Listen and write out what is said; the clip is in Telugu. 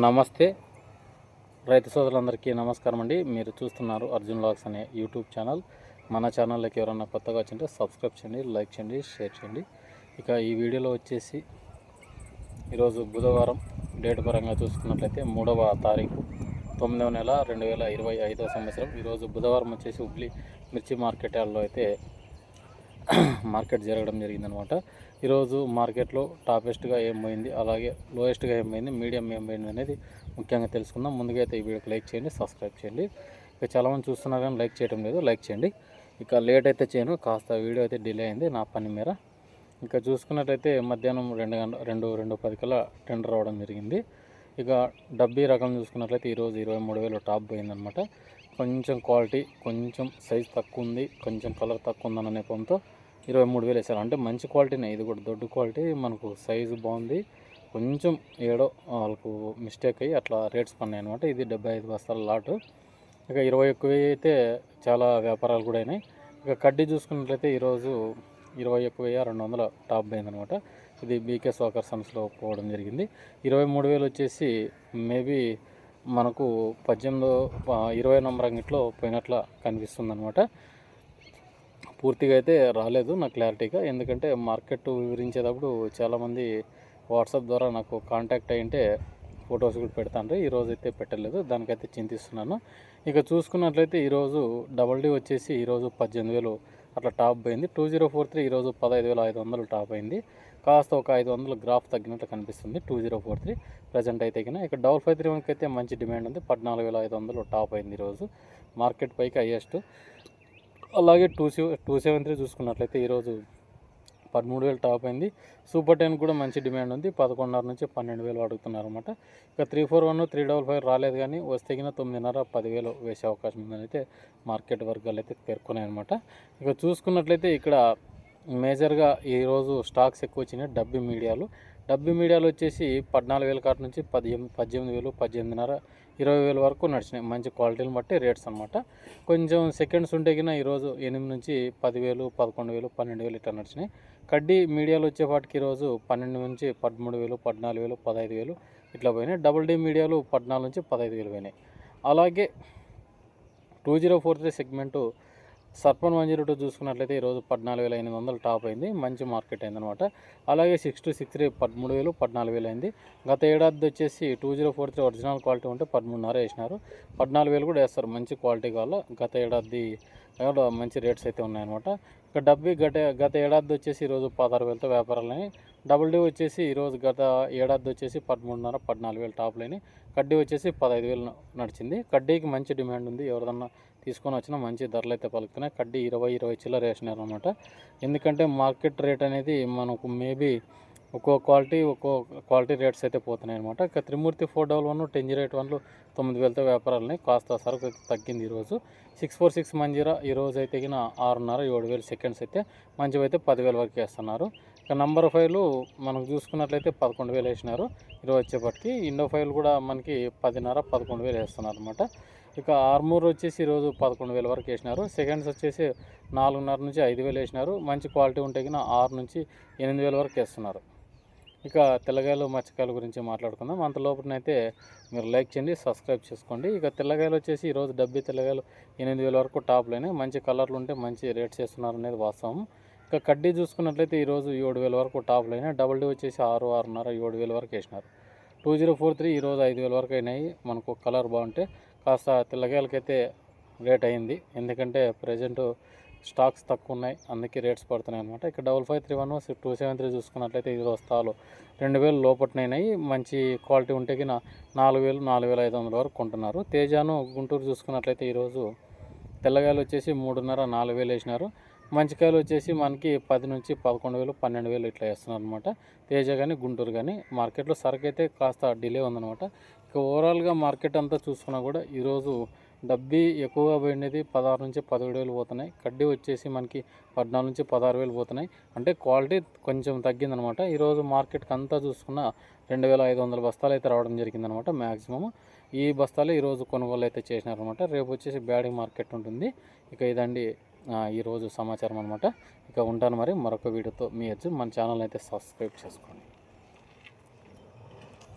నమస్తే. రైతు సోదరులందరికీ నమస్కారం అండి. మీరు చూస్తున్నారు అర్జున్ లాగ్స్ అనే యూట్యూబ్ ఛానల్. మన ఛానల్లోకి ఎవరన్నా కొత్తగా వచ్చింటే సబ్స్క్రైబ్ చేయండి లైక్ చేయండి షేర్ చేయండి. ఇక ఈ వీడియోలో వచ్చేసి ఈరోజు బుధవారం డేట్ పరంగా చూసుకున్నట్లయితే మూడవ తారీఖు తొమ్మిదవ నెల రెండు వేల ఇరవై ఐదవ సంవత్సరం. ఈరోజు బుధవారం వచ్చేసి హుబ్లీ మిర్చి మార్కెట్ అయితే మార్కెట్ జరగడం జరిగిందనమాట. ఈరోజు మార్కెట్లో టాపెస్ట్గా ఏం పోయింది అలాగే లోయెస్ట్గా ఏం పోయింది మీడియం ఏం పోయింది అనేది ముఖ్యంగా తెలుసుకుందాం. ముందుగా అయితే ఈ వీడియోకి లైక్ చేయండి సబ్స్క్రైబ్ చేయండి. ఇక చాలామంది చూస్తున్నారు కానీ లైక్ చేయడం లేదు లైక్ చేయండి. ఇక లేట్ అయితే చేయను కాస్త వీడియో అయితే డిలే అయింది నా పని మేర. ఇంకా చూసుకున్నట్టయితే మధ్యాహ్నం రెండు గంట రెండు రెండు పది కల్లా టెండర్ రావడం జరిగింది. ఇక డబ్బీ రకం చూసుకున్నట్లయితే ఈరోజు ఇరవై మూడు వేలు టాప్ పోయిందనమాట. కొంచెం క్వాలిటీ కొంచెం సైజ్ తక్కువ ఉంది కొంచెం కలర్ తక్కువ ఉందన్న నెపంతో ఇరవై మూడు వేలు వేసారు. అంటే మంచి క్వాలిటీనే ఇది కూడా దొడ్డు క్వాలిటీ మనకు సైజు బాగుంది. కొంచెం ఏడో వాళ్ళకు మిస్టేక్ అయ్యి అట్లా రేట్స్ పన్నాయి అనమాట ఇది డెబ్బై ఐదు బస్తాల లాటు. ఇక ఇరవై ఎక్కువ అయితే చాలా వ్యాపారాలు కూడా అయినాయి. ఇక కడ్డీ చూసుకున్నట్లయితే ఈరోజు ఇరవై ఒక్క వెయ్యి రెండు వందల టాప్ అయిందనమాట ఇది బీకే సోకర్ సన్స్లో పోవడం జరిగింది. ఇరవై మూడు వేలు వచ్చేసి మేబీ మనకు పద్దెనిమిదో ఇరవై నంబర్ అంగిట్లో పోయినట్ల కనిపిస్తుంది అనమాట పూర్తిగా అయితే రాలేదు నాకు క్లారిటీగా. ఎందుకంటే మార్కెట్ వివరించేటప్పుడు చాలామంది వాట్సాప్ ద్వారా నాకు కాంటాక్ట్ అయ్యింటే ఫొటోస్ కూడా పెడతాను ఈరోజు అయితే పెట్టలేదు దానికైతే చింతిస్తున్నాను. ఇక చూసుకున్నట్లయితే ఈరోజు డబల్ డీ వచ్చేసి ఈరోజు పద్దెనిమిది వేలు అట్లా టాప్ అయింది టూ జీరో ఫోర్ త్రీ ఈరోజు పదహైదు వేల ఐదు వందలు టాప్ అయింది. కాస్త ఒక ఐదు వందలు గ్రాఫ్ తగ్గినట్లు కనిపిస్తుంది. Two zero four three present అయితే కింద ఇక్కడ డబల్ ఫైవ్ త్రీ వన్కి అయితే మంచి డిమాండ్ ఉంది. పద్నాలుగు వేల ఐదు వందలు టాప్ అయింది ఈరోజు. మార్కెట్ పైకి హయ్యెస్ట్ అలాగే two seven two seven three చూసుకున్నట్లయితే ఈరోజు పదమూడు వేలు టాప్ అయింది. సూపర్ టెన్ కూడా మంచి డిమాండ్ ఉంది. పదకొండున్నర నుంచి పన్నెండు వేలు అడుగుతున్నారు అనమాట ఇక three four one three double five రాలేదు కానీ వస్తే కింద తొమ్మిదిన్నర పదివేలు వేసే అవకాశం ఉందని అయితే మార్కెట్ వర్గాలు అయితే పేర్కొన్నాయి అనమాట ఇక చూసుకున్నట్లయితే ఇక్కడ మేజర్గా ఈరోజు స్టాక్స్ ఎక్కువ వచ్చినాయి డబ్బి మీడియాలు. డబ్బి మీడియాలు వచ్చేసి పద్నాలుగు వేల కాటి నుంచి పదిహేను పద్దెనిమిది వేలు పద్దెనిమిదిన్నర ఇరవై వేల వరకు నడిచినాయి. మంచి క్వాలిటీని బట్టి రేట్స్ అనమాట కొంచెం సెకండ్స్ ఉంటే కింద ఈరోజు ఎనిమిది నుంచి పదివేలు పదకొండు వేలు పన్నెండు వేలు ఇట్లా నడిచినాయి. కడ్డీ మీడియాలు వచ్చేపాటికి ఈరోజు పన్నెండు నుంచి పదమూడు వేలు పద్నాలుగు వేలు పదహైదు వేలు ఇట్లా పోయినాయి. డబుల్ డీ మీడియాలు పద్నాలుగు నుంచి పదహైదు వేలు పోయినాయి. అలాగే two zero four three segment సర్పన్ one zero two చూసుకున్నట్లయితే ఈరోజు పద్నాలుగు వేల ఎనిమిది వందలు టాప్ అయింది. మంచి మార్కెట్ అయిందనమాట అలాగే సిక్స్ టూ సిక్స్ త్రీ పదమూడు వేలు పద్నాలుగు వేలు అయింది. గత ఏడాది వచ్చేసి two zero four three original quality ఉంటే పదమూడున్నర వేసినారు. పద్నాలుగు వేలు కూడా వేస్తారు. మంచి క్వాలిటీ కావాల? గత ఏడాది కూడా మంచి రేట్స్ అయితే ఉన్నాయన్నమాట. ఇక డబ్బీ గత గత ఏడాది వచ్చేసి ఈరోజు పదహారు వేలతో వ్యాపారాలని డబుల్ డీ వచ్చేసి ఈరోజు గత ఏడాది వచ్చేసి పదమూడున్నర పద్నాలుగు వేలు టాప్లని కడ్డీ వచ్చేసి పదహైదు వేలు నడిచింది. కడ్డీకి మంచి డిమాండ్ ఉంది. ఎవరిదన్నా తీసుకొని వచ్చిన మంచి ధరలు అయితే పలుకుతున్నాయి. కడ్డీ ఇరవై ఇరవై చిల్లర వేసినారు అనమాట ఎందుకంటే మార్కెట్ రేట్ అనేది మనకు మేబీ ఒక్కో క్వాలిటీ ఒక్కో క్వాలిటీ రేట్స్ అయితే పోతున్నాయి అనమాట ఇక త్రిమూర్తి four double one ten zero eight వన్లు తొమ్మిది వేలతో వ్యాపారాలని కాస్త సరుకు అయితే తగ్గింది ఈరోజు. సిక్స్ ఫోర్ సిక్స్ మంజీరా ఈరోజు అయితే తగిన ఆరున్నర ఏడు వేలు సెకండ్స్ అయితే మంచివి అయితే పదివేల వరకు వేస్తున్నారు. ఇక నంబర్ ఫైవ్లు మనం చూసుకున్నట్లయితే పదకొండు వేలు వేసినారు ఈరోజు వచ్చేపటికి ఇండో ఫైవ్ కూడా మనకి పదిన్నర పదకొండు వేలు వేస్తున్నారు అనమాట ఇక ఆర్మూర్ వచ్చేసి ఈరోజు పదకొండు వేల వరకు వేసినారు. సెకండ్స్ వచ్చేసి నాలుగున్నర నుంచి ఐదు వేలు వేసినారు. మంచి క్వాలిటీ ఉంటే కిన ఆరు నుంచి ఎనిమిది వేల వరకు వేస్తున్నారు. ఇక తెల్లగాయలు మచ్చకాయల గురించి మాట్లాడుకుందాం. అంత లోపలనైతే మీరు లైక్ చేయండి సబ్స్క్రైబ్ చేసుకోండి. ఇక తెల్లగాయలు వచ్చేసి ఈరోజు డబ్బీ తెల్లగాయలు ఎనిమిది వేల వరకు టాప్లోనే మంచి కలర్లు ఉంటే మంచి రేట్స్ చేస్తున్నారు అనేది వాస్తవం. ఇక కడ్డీ చూసుకున్నట్లయితే ఈరోజు ఏడు వేల వరకు టాప్లోనే డబుల్ డీ వచ్చేసి ఆరు ఆరున్నర ఏడు వేల వరకు వేసినారు. టూ జీరో ఫోర్ త్రీ ఈరోజు ఐదు వేల వరకు అయినాయి. మనకు కలర్ బాగుంటే కాస్త తెల్లగాయలకైతే రేట్ అయింది. ఎందుకంటే ప్రజెంట్ స్టాక్స్ తక్కువ ఉన్నాయి అందుకే రేట్స్ పడుతున్నాయి అనమాట ఇక్కడ double five three one two seven three చూసుకున్నట్లయితే ఇది వస్తాలు. రెండు వేలు లోపట్నైనాయి. మంచి క్వాలిటీ ఉంటే కింద నాలుగు వేలు నాలుగు వేల ఐదు వందల వరకు కొంటున్నారు. తేజాను గుంటూరు చూసుకున్నట్లయితే ఈరోజు తెల్లగాయలు వచ్చేసి మూడున్నర నాలుగు వేలు వేసినారు. మంచి కాయలు వచ్చేసి మనకి పది నుంచి పదకొండు వేలు పన్నెండు వేలు ఇట్లా వేస్తున్నారు అనమాట తేజ కానీ గుంటూరు కానీ మార్కెట్లో సరుకు అయితే కాస్త డిలే ఉందనమాట ఇక ఓవరాల్గా మార్కెట్ అంతా చూసుకున్నా కూడా ఈరోజు డబ్బీ ఎక్కువగా పోయినది పదహారు నుంచి పదిహేడు వేలు పోతున్నాయి. కడ్డీ వచ్చేసి మనకి పద్నాలుగు నుంచి పదహారు వేలు పోతున్నాయి. అంటే క్వాలిటీ కొంచెం తగ్గిందనమాట. ఈరోజు మార్కెట్కి అంతా చూసుకున్న రెండు వేల ఐదు వందల బస్తాలు అయితే రావడం జరిగిందనమాట మ్యాక్సిమం ఈ బస్తాలు ఈరోజు కొనుగోలు అయితే చేసినారనమాట. రేపు వచ్చేసి బ్యాడింగ్ మార్కెట్ ఉంటుంది. ఇక ఇదండి ఈరోజు సమాచారం అనమాట. ఇక ఉంటాను మరి మరొక వీడియోతో మీ వచ్చి మన ఛానల్ అయితే సబ్స్క్రైబ్ చేసుకోండి.